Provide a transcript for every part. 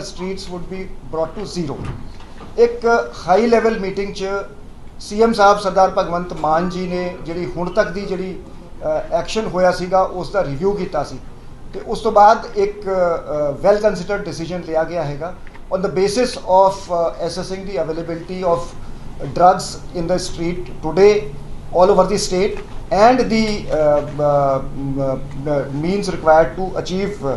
Streets would be brought to zero ਇੱਕ high level meeting 'ਚ CM ਸਾਹਿਬ ਸਰਦਾਰ ਭਗਵੰਤ ਮਾਨ ਜੀ ਨੇ ਜਿਹੜੀ ਹੁਣ ਤੱਕ ਦੀ ਜਿਹੜੀ ਐਕਸ਼ਨ ਹੋਇਆ ਸੀਗਾ ਉਸ ਦਾ ਰਿਵਿਊ ਕੀਤਾ ਸੀ। ਤੇ ਉਸ ਤੋਂ ਬਾਅਦ ਇੱਕ ਵੈਲ ਕੰਸੀਡਰਡ ਡਿਸੀਜਨ ਲਿਆ ਗਿਆ ਹੈਗਾ। On the basis of assessing the availability of drugs in the street today all over the state and the uh, uh, uh, means required to achieve uh,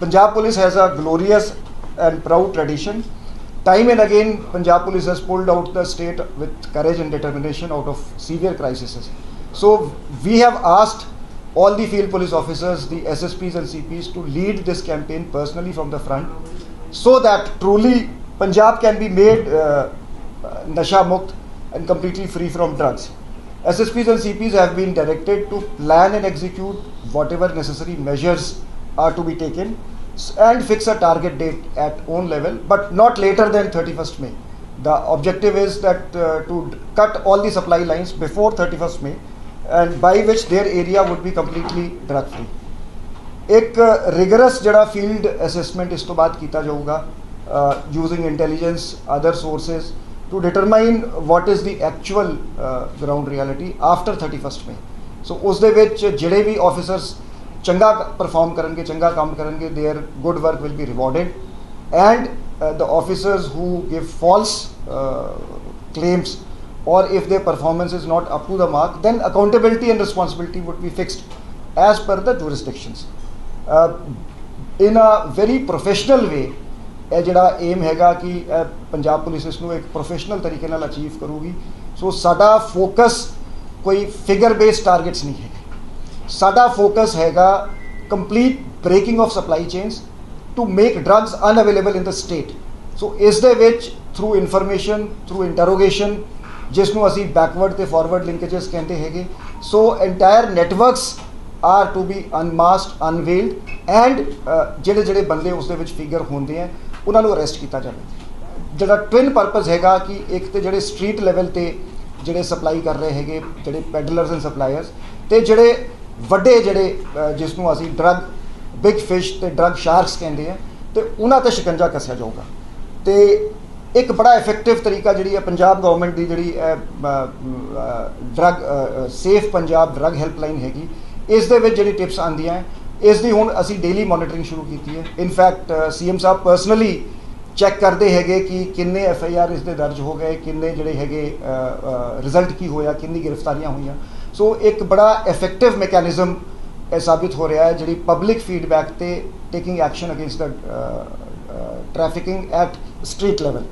Punjab police has a glorious and proud tradition time and again Punjab police has pulled out the state with courage and determination out of severe crises so we have asked all the field police officers the SSPs and CPs to lead this campaign personally from the front so that truly Punjab can be made uh, nasha mukt and completely free from drugs. SSPs and CPs have been directed to plan and execute whatever necessary measures are to be taken and fix a target date at own level but not later than 31st May. The objective is that uh, to cut all the supply lines before 31st May and by which their area would be completely drug free. एक rigorous जड़ा field assessment इस तो बात किया जाऊगा using intelligence other sources to determine what is the actual ground reality after thirty first में so उस दे विच जेड़े भी ऑफिसर्स ਚੰਗਾ ਪਰਫਾਰਮ ਕਰਨਗੇ ਚੰਗਾ ਕੰਮ ਕਰਨਗੇ there good work will be rewarded and the officers who give false claims or if their performance is not up to the mark then accountability and responsibility would be fixed as per the jurisdictions uh, in a very professional way ਇਹ ਜਿਹੜਾ aim ਹੈਗਾ ਕਿ ਇਹ Punjab police ਇਸ ਨੂੰ ਇੱਕ professional ਤਰੀਕੇ ਨਾਲ ਅਚੀਵ ਕਰੂਗੀ ਸੋ ਸਾਡਾ ਫੋਕਸ ਕੋਈ ਫਿਗਰ ਬੇਸਡ ਟਾਰਗੇਟਸ ਨਹੀਂ ਹੈ ਸਾਡਾ ਫੋਕਸ ਹੈਗਾ complete breaking of supply chains to make drugs unavailable in the state so ਇਸ ਦੇ ਵਿੱਚ ਥਰੂ ਇਨਫੋਰਮੇਸ਼ਨ ਥਰੂ ਇੰਟਰੋਗੇਸ਼ਨ ਜਿਸ ਨੂੰ ਅਸੀਂ ਬੈਕਵਰਡ ਤੇ ਫਾਰਵਰਡ ਲਿੰਕੇजेस ਕਹਿੰਦੇ ਹੈਗੇ so entire networks are to be unmasked unveiled and ਜਿਹੜੇ ਜਿਹੜੇ ਬੰਦੇ ਉਸ ਦੇ ਵਿੱਚ ਫਿਗਰ ਹੁੰਦੇ ਆ, ਉਹਨਾਂ ਨੂੰ ਅਰੈਸਟ ਕੀਤਾ ਜਾਵੇ। ਜਿਹੜਾ ਟਵਿਨ ਪਰਪਸ ਹੈਗਾ ਕਿ ਇੱਕ ਤੇ ਜਿਹੜੇ ਸਟਰੀਟ ਲੈਵਲ ਤੇ ਜਿਹੜੇ ਸਪਲਾਈ ਕਰ ਰਹੇ ਹੈਗੇ, ਜਿਹੜੇ ਪੈਡਲਰਸ ਐਂਡ ਸਪਲਾਇਰਸ ਤੇ ਜਿਹੜੇ ਵੱਡੇ ਜਿਹੜੇ ਜਿਸ ਨੂੰ ਅਸੀਂ ਡਰੱਗ ਬਿਗ ਫਿਸ਼ ਤੇ ਡਰੱਗ ਸ਼ਾਰਕਸ ਕਹਿੰਦੇ ਆ, ਤੇ ਉਹਨਾਂ ਤੇ ਸ਼ਿਕੰਜਾ ਕੱਸਿਆ ਜਾਊਗਾ। ਤੇ ਇੱਕ ਬੜਾ ਇਫੈਕਟਿਵ ਤਰੀਕਾ ਜਿਹੜੀ ਹੈ ਪੰਜਾਬ ਗਵਰਨਮੈਂਟ ਦੀ ਜਿਹੜੀ drug safe Punjab drug helpline ਹੈਗੀ, ਇਸ ਦੇ ਵਿੱਚ ਜਿਹੜੀ ਟਿਪਸ ਆਉਂਦੀਆਂ ਇਸ ਦੀ ਹੁਣ ਅਸੀਂ ਡੇਲੀ ਮੋਨੀਟਰਿੰਗ ਸ਼ੁਰੂ ਕੀਤੀ ਹੈ। ਇਨਫੈਕਟ ਸੀਐਮ ਸਾਹਿਬ ਪਰਸਨਲੀ ਚੈੱਕ ਕਰਦੇ ਹੈਗੇ ਕਿ ਕਿੰਨੇ ਐਫ ਆਈ ਆਰ ਇਸ ਦੇ ਦਰਜ ਹੋ ਗਏ, ਕਿੰਨੇ ਜਿਹੜੇ ਹੈਗੇ ਰਿਜ਼ਲਟ ਕੀ ਹੋਇਆ, ਕਿੰਨੀ ਗ੍ਰਿਫਤਾਰੀਆਂ ਹੋਈਆਂ। ਸੋ ਇੱਕ ਬੜਾ ਇਫੈਕਟਿਵ ਮੈਕੈਨਿਜ਼ਮ ਇਹ ਸਾਬਿਤ ਹੋ ਰਿਹਾ ਹੈ, ਜਿਹੜੀ ਪਬਲਿਕ ਫੀਡਬੈਕ ਤੇ taking action against the trafficking at street level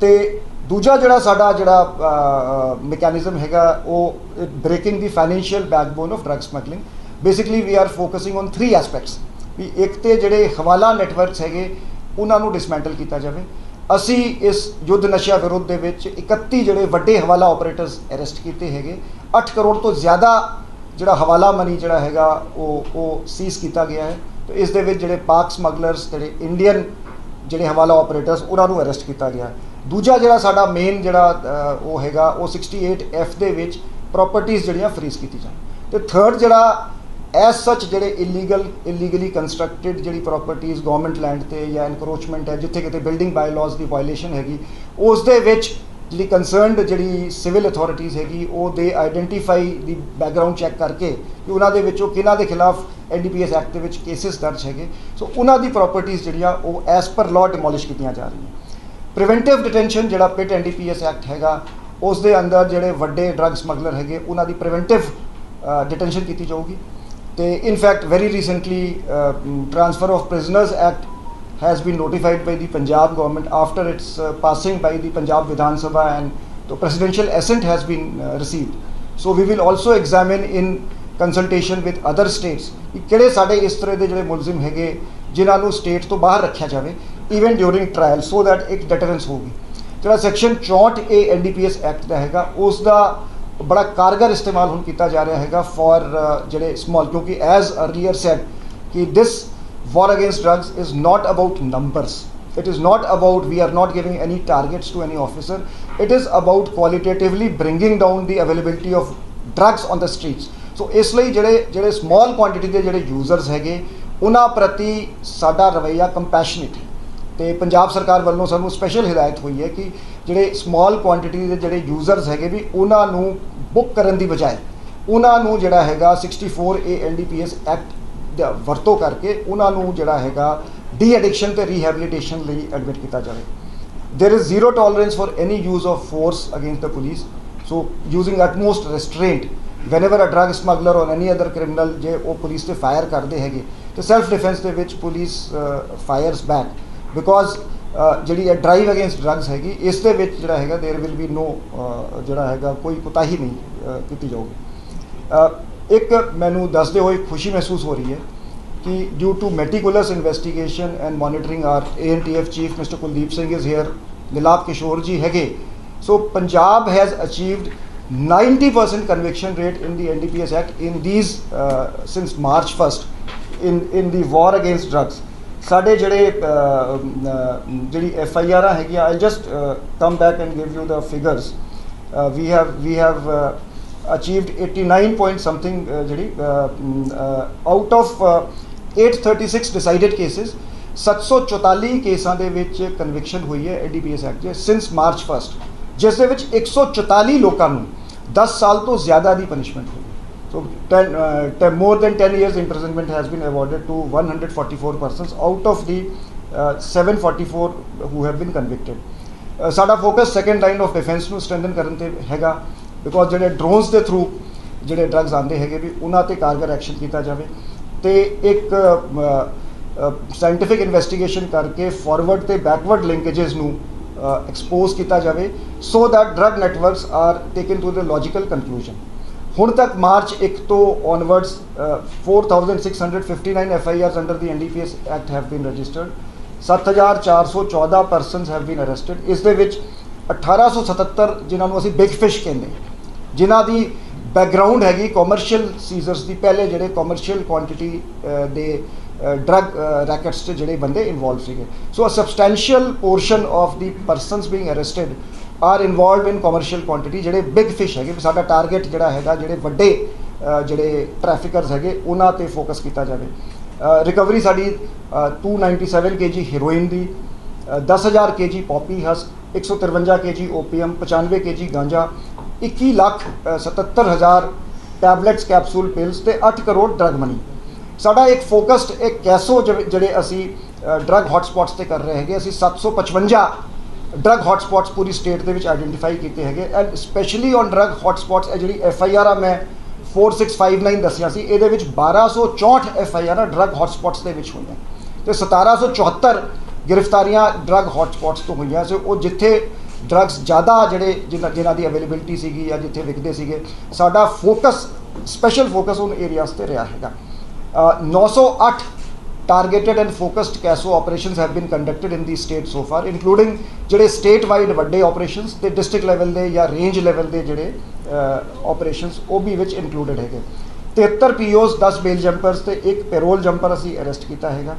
ਤੇ ਦੂਜਾ ਜਿਹੜਾ ਸਾਡਾ ਜਿਹੜਾ ਮੈਕੈਨਿਜ਼ਮ ਹੈਗਾ, ਉਹ breaking the financial backbone of drug smuggling basically we are focusing on 3 aspects ਵੀ ਇੱਕ ਤੇ ਜਿਹੜੇ ਹਵਾਲਾ ਨੈਟਵਰਕਸ ਹੈਗੇ, ਉਹਨਾਂ ਨੂੰ ਡਿਸਮੈਂਟਲ ਕੀਤਾ ਜਾਵੇ। ਅਸੀਂ ਇਸ ਯੁੱਧ ਨਸ਼ਾ ਵਿਰੁੱਧ ਦੇ ਵਿੱਚ 31 ਜਿਹੜੇ ਵੱਡੇ ਹਵਾਲਾ ਆਪਰੇਟਰਸ ਅਰੈਸਟ ਕੀਤੇ ਹੈਗੇ 8 ਕਰੋੜ ਤੋਂ ਜ਼ਿਆਦਾ ਜਿਹੜਾ ਹਵਾਲਾ ਮਨੀ ਜਿਹੜਾ ਹੈਗਾ ਉਹ ਉਹ ਸੀਜ਼ ਕੀਤਾ ਗਿਆ ਹੈ। ਤੇ ਇਸ ਦੇ ਵਿੱਚ ਜਿਹੜੇ ਪਾਕ ਸਮਗਲਰਸ ਜਿਹੜੇ ਇੰਡੀਅਨ ਜਿਹੜੇ ਹਵਾਲਾ ਆਪਰੇਟਰਸ ਉਹਨਾਂ ਨੂੰ ਅਰੈਸਟ ਕੀਤਾ ਗਿਆ ਦੂਜਾ ਜਿਹੜਾ ਸਾਡਾ ਮੇਨ ਜਿਹੜਾ ਉਹ ਹੈਗਾ, ਉਹ 68 ਐਫ ਦੇ ਵਿੱਚ ਪ੍ਰਾਪਰਟੀਆਂ ਜਿਹੜੀਆਂ ਫਰੀਜ਼ ਕੀਤੀ ਜਾਣ। ਤੇ ਥਰਡ ਜਿਹੜਾ ਐਸ ਸੱਚ ਜਿਹੜੇ ਇਲੀਗਲ ਇਲੀਗਲੀ ਕੰਸਟਰਕਟਡ ਜਿਹੜੀ ਪ੍ਰਾਪਰਟੀਆਂ ਗਵਰਨਮੈਂਟ ਲੈਂਡ ਤੇ ਜਾਂ ਐਨਕਰੋਚਮੈਂਟ ਹੈ, ਜਿੱਥੇ ਕਿਤੇ ਬਿਲਡਿੰਗ ਬਾਇਲਾਜ਼ ਦੀ ਵਾਇਲੇਸ਼ਨ ਹੈਗੀ, ਉਸ ਦੇ ਵਿੱਚ ਜਿਹੜੀ ਕੰਸਰਨਡ ਜਿਹੜੀ ਸਿਵਲ ਅਥਾਰਟੀਆਂ ਹੈਗੀ, ਉਹ ਦੇ ਆਈਡੈਂਟੀਫਾਈ ਦੀ ਬੈਕਗ੍ਰਾਉਂਡ ਚੈੱਕ ਕਰਕੇ ਕਿ ਉਹਨਾਂ ਦੇ ਵਿੱਚੋਂ ਕਿਹਨਾਂ ਦੇ ਖਿਲਾਫ ਐਨਡੀਪੀਐਸ ਐਕਟ ਦੇ ਵਿੱਚ ਕੇਸਿਸ ਦਰਜ ਹੈਗੇ। ਸੋ ਉਹਨਾਂ ਦੀ ਪ੍ਰਾਪਰਟੀਆਂ ਜਿਹੜੀਆਂ, ਉਹ ਐਸ ਪਰ ਲਾਅ ਡਿਮੋਲਿਸ਼ ਕੀਤੀਆਂ ਜਾ ਰਹੀਆਂ। ਪ੍ਰੀਵੈਂਟਿਵ ਡਿਟੈਂਸ਼ਨ ਜਿਹੜਾ ਪਿਟ ਐਨਡੀਪੀਐਸ ਐਕਟ ਹੈਗਾ, ਉਸ ਦੇ ਅੰਦਰ ਜਿਹੜੇ ਵੱਡੇ ਡਰੱਗ ਸਮਗਲਰ ਹੈਗੇ, ਉਹਨਾਂ ਦੀ ਪ੍ਰੀਵੈਂਟਿਵ ਡਿਟੈਂਸ਼ਨ ਕੀਤੀ ਜਾਊਗੀ। ਤੇ in fact very recently transfer of prisoners act has been notified by the Punjab government after its uh, passing by the Punjab Vidhan Sabha and the presidential assent has been uh, received. So we will also examine in consultation with other states ਕਿ ਕਿਹੜੇ ਸਾਡੇ ਇਸ ਤਰ੍ਹਾਂ ਦੇ ਜਿਹੜੇ ਮੁਲਜ਼ਮ ਹੈਗੇ ਜਿਨ੍ਹਾਂ ਨੂੰ ਸਟੇਟ ਤੋਂ ਬਾਹਰ ਰੱਖਿਆ ਜਾਵੇ even during trial so that ਇੱਕ ਡਿਟਰੈਂਸ ਹੋਵੇ ਜਿਹੜਾ ਸੈਕਸ਼ਨ 64 ਏ ਐਨਡੀਪੀਐਸ ਐਕਟ ਦਾ ਹੈਗਾ ਉਸ ਦਾ ਬੜਾ ਕਾਰਗਰ ਇਸਤੇਮਾਲ ਹੁਣ ਕੀਤਾ ਜਾ ਰਿਹਾ ਹੈਗਾ ਫॉर ਜਿਹੜੇ ਸਮਾਲ ਕਿਉਂਕਿ ਐਜ਼ ਅਰਲੀਅਰ ਸੈਡ ਕਿ ਦਿਸ war against drugs is not about numbers it is not about we are not giving any targets to any officer it is about qualitatively bringing down the availability of drugs on the streets ਸੋ ਇਸ ਲਈ ਜਿਹੜੇ ਜਿਹੜੇ small quantity ਦੇ ਜਿਹੜੇ users ਹੈਗੇ ਉਹਨਾਂ ਪ੍ਰਤੀ ਸਾਡਾ ਰਵਈਆ ਕੰਪੈਸ਼ਨੇਟ ਹੈ ਤੇ ਪੰਜਾਬ ਸਰਕਾਰ ਵੱਲੋਂ ਸਾਨੂੰ ਸਪੈਸ਼ਲ ਹਦਾਇਤ ਹੋਈ ਹੈ ਕਿ ਜਿਹੜੇ ਸਮਾਲ ਕੁਆਂਟੀਟੀ ਦੇ ਜਿਹੜੇ ਯੂਜ਼ਰਸ ਹੈਗੇ ਵੀ ਉਹਨਾਂ ਨੂੰ ਬੁੱਕ ਕਰਨ ਦੀ ਬਜਾਏ ਉਹਨਾਂ ਨੂੰ ਜਿਹੜਾ ਹੈਗਾ 64 ਏ ਐਨਡੀਪੀਐਸ ਐਕਟ ਦਾ ਵਰਤੋਂ ਕਰਕੇ ਉਹਨਾਂ ਨੂੰ ਜਿਹੜਾ ਹੈਗਾ ਡੀ ਐਡਿਕਸ਼ਨ ਤੇ ਰੀਹੈਬਿਲਿਟੇਸ਼ਨ ਲਈ ਐਡਮਿਟ ਕੀਤਾ ਜਾਵੇ there is zero tolerance for any use of force against the police so using utmost restraint whenever a drug smuggler or any other criminal ਜੇ ਉਹ ਪੁਲਿਸ ਤੇ ਫਾਇਰ ਕਰਦੇ ਹੈਗੇ ਤੇ ਸੈਲਫ ਡਿਫੈਂਸ ਦੇ ਵਿੱਚ ਪੁਲਿਸ ਫਾਇਰਸ ਬੈਕ ਬਿਕੋਜ਼ ਜਿਹੜੀ ਇਹ ਡਰਾਈਵ ਅਗੇਂਸਟ ਡਰੱਗਸ ਹੈਗੀ ਇਸ ਦੇ ਵਿੱਚ ਜਿਹੜਾ ਹੈਗਾ देयर ਵਿਲ ਬੀ ਨੋ ਜਿਹੜਾ ਹੈਗਾ ਕੋਈ ਕੁਤਾਹੀ ਨਹੀਂ ਅ, ਕੀਤੀ ਜਾਊਗੀ ਅ, ਇੱਕ ਮੈਨੂੰ ਦੱਸਦੇ ਹੋਏ ਖੁਸ਼ੀ ਮਹਿਸੂਸ ਹੋ ਰਹੀ ਹੈ ਕਿ due to meticulous investigation and monitoring our ANTF chief mister Kuldeep Singh is here ਦਿਲਾਪ Kishore ji ਹੈਗੇ so Punjab has achieved 90% conviction rate in the NDPS Act in these uh, since March 1st in in the war against drugs. ਸਾਡੇ ਜਿਹੜੇ ਜਿਹੜੀ F I R ਹੈਗੀ I just come back and give you the figures we have we have achieved 89 point something ਜਿਹੜੀ out of 836 decided cases 744 ਕੇਸਾਂ ਦੇ ਵਿੱਚ conviction ਹੋਈ ਹੈ ਐਡੀਪੀਐਸ ਐਕਟ ਦੇ ਸਿੰਸ ਮਾਰਚ 1 ਜਿਸ ਦੇ ਵਿੱਚ 144 ਲੋਕਾਂ ਨੂੰ 10 ਸਾਲ ਤੋਂ ਜ਼ਿਆਦਾ ਦੀ ਪਨਿਸ਼ਮੈਂਟ ਹੋਈ So 10, uh, 10, more than 10 years imprisonment has been awarded to 144 persons out of the uh, 744 who have been convicted. Uh, ਸਾਡਾ focus second line of defence ਨੂੰ ਸਟਰੈਂਥਨ ਕਰਨ ਤੇ ਹੈਗਾ ਬਿਕੋਜ਼ ਜਿਹੜੇ ਡਰੋਨਸ ਦੇ ਥਰੂ ਜਿਹੜੇ ਡਰੱਗਸ ਆਉਂਦੇ ਹੈਗੇ ਵੀ ਉਹਨਾਂ ਤੇ ਕਾਰਗਰ ਐਕਸ਼ਨ ਕੀਤਾ ਜਾਵੇ ਤੇ ਇੱਕ ਸਾਇੰਟੀਫਿਕ ਇਨਵੈਸਟੀਗੇਸ਼ਨ ਕਰਕੇ ਫਾਰਵਰਡ ਤੇ ਬੈਕਵਰਡ ਲਿੰਕੇजेस ਨੂੰ ਐਕਸਪੋਜ਼ ਕੀਤਾ ਜਾਵੇ so that drug networks are taken to the logical conclusion ਹੁਣ ਤੱਕ ਮਾਰਚ 1 ਤੋਂ onwards uh, 4659 FIRs under the NDPS Act have been registered. 7414 persons have been arrested ਇਸ ਦੇ ਵਿੱਚ 1877 ਜਿਨ੍ਹਾਂ ਨੂੰ ਅਸੀਂ ਬਿਗ ਫਿਸ਼ ਕਹਿੰਦੇ ਜਿਨ੍ਹਾਂ ਦੀ ਬੈਕਗ੍ਰਾਉਂਡ ਹੈਗੀ ਕਮਰਸ਼ੀਅਲ ਸੀਜ਼ਰਸ ਦੀ ਪਹਿਲੇ ਜਿਹੜੇ ਕਮਰਸ਼ੀਅਲ ਕੁਆਂਟੀਟੀ ਦੇ ਡਰਗ ਰੈਕਟਸ 'ਚ ਜਿਹੜੇ ਬੰਦੇ ਇਨਵੋਲਵ ਸੀਗੇ। So a substantial portion of the persons being arrested are involved in commercial quantity ਜਿਹੜੇ ਬਿਗ ਫਿਸ਼ ਹੈਗੇ ਸਾਡਾ ਟਾਰਗੇਟ ਜਿਹੜਾ ਹੈਗਾ ਜਿਹੜੇ ਵੱਡੇ ਜਿਹੜੇ ਟ੍ਰੈਫਿਕਰਸ ਹੈਗੇ ਉਹਨਾਂ ਤੇ ਫੋਕਸ ਕੀਤਾ ਜਾਵੇ। ਰਿਕਵਰੀ ਸਾਡੀ ਅ, 297 ਕੇਜੀ ਹੀਰੋਇਨ ਦੀ ਅ, 10000 KG poppy husk 153 KG opium 95 KG ganja 21 lakh uh, 77000 tablets capsules pills ਤੇ 8 ਕਰੋੜ ਡਰਗ ਮਨੀ ਸਾਡਾ ਇੱਕ ਫੋਕਸਡ ਇੱਕ ਕੈਸੋ ਜਿਹੜੇ ਅਸੀਂ ਡਰਗ ਹੌਟਸਪੌਟਸ ਤੇ ਕਰ ਰਹੇ ਹੈਗੇ ਅਸੀਂ 755 ਡਰਗ ਹੌਟਸਪੌਟਸ ਪੂਰੀ ਸਟੇਟ ਦੇ ਵਿੱਚ ਆਈਡੈਂਟੀਫਾਈ ਕੀਤੇ ਹੈਗੇ and specially on drug hotspots ਇਹ ਜਿਹੜੀ ਐਫ ਆਈ ਆਰ ਆ ਮੈਂ 4659 ਦੱਸਿਆ ਸੀ ਇਹਦੇ ਵਿੱਚ 1264 F I R drug hotspots ਦੇ ਵਿੱਚ ਹੋਈਆਂ ਤੇ 1774 ਗ੍ਰਿਫਤਾਰੀਆਂ ਡਰਗ ਹੌਟਸਪੌਟਸ ਤੋਂ ਹੋਈਆਂ ਸੋ ਉਹ ਜਿੱਥੇ ਡਰੱਗਸ ਜ਼ਿਆਦਾ ਜਿਹੜੇ ਜਿਨ੍ਹਾਂ ਦੀ ਅਵੇਲੇਬਿਲਟੀ ਸੀਗੀ ਜਾਂ ਜਿੱਥੇ ਵਿਕਦੇ ਸੀਗੇ ਸਾਡਾ ਫੋਕਸ ਸਪੈਸ਼ਲ ਫੋਕਸ ਉਹਨਾਂ ਏਰੀਆਜ਼ ਤੇ ਰਿਹਾ ਹੈਗਾ 908 targeted and focused CASO operations have been conducted in the state so far including ਜਿਹੜੇ ਸਟੇਟ ਵਾਈਡ ਵੱਡੇ ਆਪਰੇਸ਼ਨਸ ਤੇ ਡਿਸਟ੍ਰਿਕਟ ਲੈਵਲ ਦੇ ਜਾਂ ਰੇਂਜ ਲੈਵਲ ਦੇ ਜਿਹੜੇ ਆਪਰੇਸ਼ਨਸ ਉਹ ਵੀ ਵਿੱਚ ਇਨਕਲੂਡਡ ਹੈਗੇ 73 ਪੀਓਸ 10 ਬੇਲ ਜੰਪਰਸ ਤੇ ਇੱਕ ਪੈਰੋਲ ਜੰਪਰ ਅਸੀਂ ਅਰੈਸਟ ਕੀਤਾ ਹੈਗਾ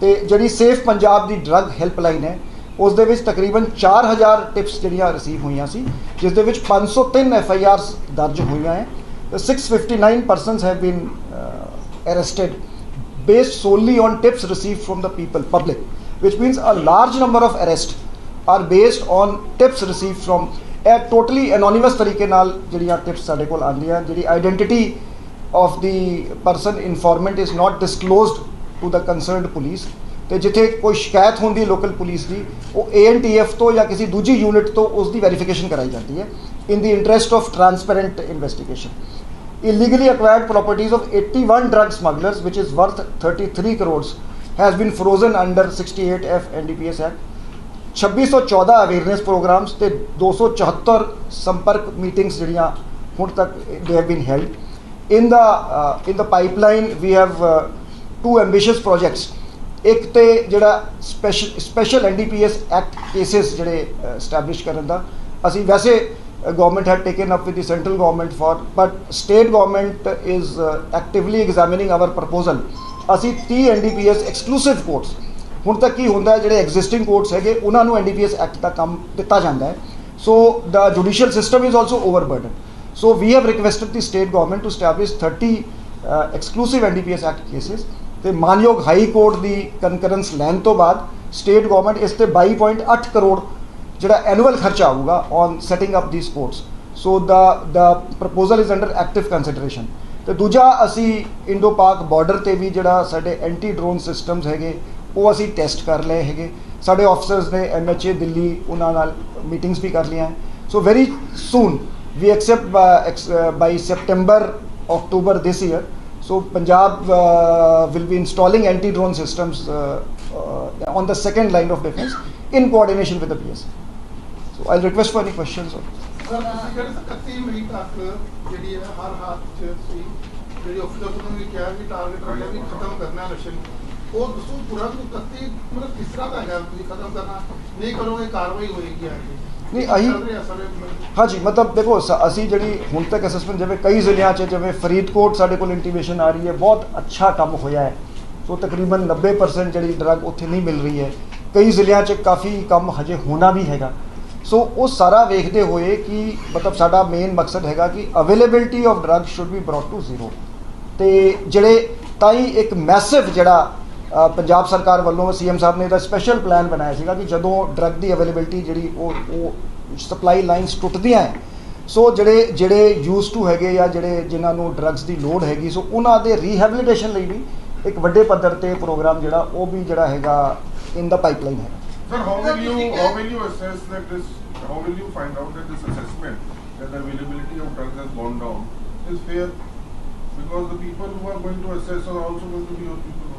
ਤੇ ਜਿਹੜੀ ਸੇਫ ਪੰਜਾਬ ਦੀ ਡਰੱਗ ਹੈਲਪਲਾਈਨ ਹੈ ਉਸ ਦੇ ਵਿੱਚ ਤਕਰੀਬਨ 4000 ਟਿਪਸ ਜਿਹੜੀਆਂ ਰਿਸੀਵ ਹੋਈਆਂ ਸੀ, ਜਿਸ ਦੇ ਵਿੱਚ 503 ਐਫ ਆਈ ਆਰਸ ਦਰਜ ਹੋਈਆਂ ਹੈ। ਤੇ 659 persons have been arrested based solely on tips received from the people, public, which means a large number of arrests are based on tips received from ਇਹ ਟੋਟਲੀ ਐਨੋਨਿਮਸ ਤਰੀਕੇ ਨਾਲ ਜਿਹੜੀਆਂ tips ਸਾਡੇ ਕੋਲ ਆਉਂਦੀਆਂ ਜਿਹੜੀ identity of the person informant is not disclosed to the concerned police ਤੇ ਜਿੱਥੇ ਕੋਈ ਸ਼ਿਕਾਇਤ ਹੁੰਦੀ ਲੋਕਲ ਪੁਲਿਸ ਦੀ, ਉਹ ਏਐਨਟੀਐਫ ਤੋਂ ਜਾਂ ਕਿਸੇ ਦੂਜੀ ਯੂਨਿਟ ਤੋਂ ਉਸ ਦੀ ਵੈਰੀਫਿਕੇਸ਼ਨ ਕਰਾਈ ਜਾਂਦੀ ਹੈ in the interest of transparent investigation illegally acquired properties of 81 drug smugglers, which is worth 33 crores, has been frozen under 68F NDPS Act. 2614 awareness programs ਤੇ 274 ਸੰਪਰਕ ਮੀਟਿੰਗਸ ਜਿਹੜੀਆਂ ਹੁਣ ਤੱਕ ਦੇ have been held in the in the pipeline we have two ambitious projects ਇੱਕ ਤੇ ਜਿਹੜਾ special special NDPS act cases ਜਿਹੜੇ ਐਸਟੈਬਲਿਸ਼ ਕਰਨ ਦਾ ਅਸੀਂ ਵੈਸੇ ਗਵਰਨਮੈਂਟ ਹੈ taken up with the central government for but state government is actively examining our proposal ਅਸੀਂ 30 ਐਨਡੀਪੀਐਸ ਐਕਸਕਲੂਸਿਵ ਕੋਰਟਸ ਹੁਣ ਤੱਕ ਕੀ ਹੁੰਦਾ ਜਿਹੜੇ ਐਗਜ਼ਿਸਟਿੰਗ ਕੋਰਟਸ ਹੈਗੇ ਉਹਨਾਂ ਨੂੰ ਐਨਡੀਪੀਐਸ ਐਕਟ ਦਾ ਕੰਮ ਦਿੱਤਾ ਜਾਂਦਾ ਹੈ। So the judicial system is also overburden So we have requested the state government to establish 30 uh, exclusive NDPS Act cases. ਤੇ ਮਾਨਯੋਗ ਹਾਈ ਕੋਰਟ ਦੀ ਕਨਕਰੈਂਸ ਲੈਣ ਤੋਂ ਬਾਅਦ ਸਟੇਟ ਗਵਰਨਮੈਂਟ ਇਸ ਤੇ 22.8 ਕਰੋੜ ਜਿਹੜਾ ਐਨੂਅਲ ਖਰਚਾ ਆਊਗਾ on setting up the sports so the the proposal is under active consideration ਤੇ ਦੂਜਾ ਅਸੀਂ ਇੰਡੋ ਪਾਕ ਬਾਰਡਰ ਤੇ ਵੀ ਜਿਹੜਾ ਸਾਡੇ ਐਂਟੀ ਡਰੋਨ ਸਿਸਟਮਸ ਹੈਗੇ ਉਹ ਅਸੀਂ ਟੈਸਟ ਕਰ ਲਏ ਹੈਗੇ। ਸਾਡੇ ਆਫਸਰਸ ਨੇ ਐਮਐਚਏ ਦਿੱਲੀ ਉਹਨਾਂ ਨਾਲ ਮੀਟਿੰਗਸ ਵੀ ਕਰ ਲਈਆਂ। So very soon we accept uh, ex- uh, by September, October this year. So Punjab uh, will be installing anti-drone systems uh, uh, on the second line of defense in coordination with the PSA. So I'll request for any questions. Or, sir ਤੁਸੀਂ ਕਹਿੰਦੇ ਸੀ 31 ਮਈ ਤੱਕ ਜਿਹੜੀ ਹੈ ਹਰ ਹਾਲਤ 'ਚ ਤੁਸੀਂ ਜਿਹੜੀ officer ਨੂੰ ਵੀ ਕਿਹਾ ਵੀ ਟਾਰਗੇਟ ਰੱਖਿਆ ਵੀ ਖਤਮ ਕਰਨਾ ਹੈ ਨਸ਼ੇ ਨੂੰ ਉਹ ਦੱਸੋ ਪੂਰਾ ਵੀ 31 ਮਤਲਬ ਕਿਸ ਤਰ੍ਹਾਂ ਦਾ ਹੈਗਾ ਤੁਸੀਂ ਖਤਮ ਕਰਨਾ ਨਹੀਂ ਕਰੋਗੇ ਕਾਰਵਾਈ ਹੋਏਗੀ ਅੱਗੇ ਨਹੀਂ, ਅਸੀਂ- ਹਾਂਜੀ ਮਤਲਬ ਦੇਖੋ ਸ- ਅਸੀਂ ਜਿਹੜੀ ਹੁਣ ਤੱਕ ਅਸੈਸਮੈਂਟ ਜਿਵੇਂ ਕਈ ਜ਼ਿਲ੍ਹਿਆਂ 'ਚ ਜਿਵੇਂ ਫਰੀਦਕੋਟ ਸਾਡੇ ਕੋਲ ਇੰਟੀਮੇਸ਼ਨ ਆ ਰਹੀ ਹੈ ਬਹੁਤ ਅੱਛਾ ਕੰਮ ਹੋਇਆ ਹੈ। ਸੋ ਤਕਰੀਬਨ 90% ਜਿਹੜੀ ਡਰੱਗ ਉੱਥੇ ਨਹੀਂ ਮਿਲ ਰਹੀ ਹੈ। ਕਈ ਜ਼ਿਲ੍ਹਿਆਂ 'ਚ ਕਾਫੀ ਕੰਮ ਹਜੇ ਹੋਣਾ ਵੀ ਹੈਗਾ। ਸੋ ਉਹ ਸਾਰਾ ਵੇਖਦੇ ਹੋਏ ਕਿ ਮਤਲਬ ਸਾਡਾ ਮੇਨ ਮਕਸਦ ਹੈਗਾ ਕਿ availability of drug should be brought to zero ਤੇ ਜਿਹੜੇ ਤਾਂ ਹੀ ਇੱਕ ਮੈਸਿਵ ਜਿਹੜਾ ਪੰਜਾਬ ਸਰਕਾਰ ਵੱਲੋਂ ਸੀਐਮ ਸਾਹਿਬ ਨੇ ਇਹਦਾ ਸਪੈਸ਼ਲ ਪਲਾਨ ਬਣਾਇਆ ਸੀਗਾ ਕਿ ਜਦੋਂ ਡਰੱਗ ਦੀ ਅਵੇਲੇਬਿਲਟੀ ਜਿਹੜੀ ਉਹ ਉਹ ਸਪਲਾਈ ਲਾਈਨਸ ਟੁੱਟਦੀਆਂ ਸੋ ਜਿਹੜੇ ਜਿਹੜੇ ਯੂਜ਼ ਟੂ ਹੈਗੇ ਜਾਂ ਜਿਹੜੇ ਜਿਨ੍ਹਾਂ ਨੂੰ ਡਰੱਗਸ ਦੀ ਲੋੜ ਹੈਗੀ ਸੋ ਉਹਨਾਂ ਦੇ ਰੀਹੈਬਿਲਿਟੇਸ਼ਨ ਲਈ ਵੀ ਇੱਕ ਵੱਡੇ ਪੱਧਰ ਤੇ ਪ੍ਰੋਗਰਾਮ ਜਿਹੜਾ ਉਹ ਵੀ ਜਿਹੜਾ ਹੈਗਾ ਇਨ ਦਾ ਪਾਈਪਲਾਈਨ ਹੈ sir how will you how will you assess that this how will you find out that this assessment that the availability of drugs has gone down is fair because the people who are going to assess are also going to be your people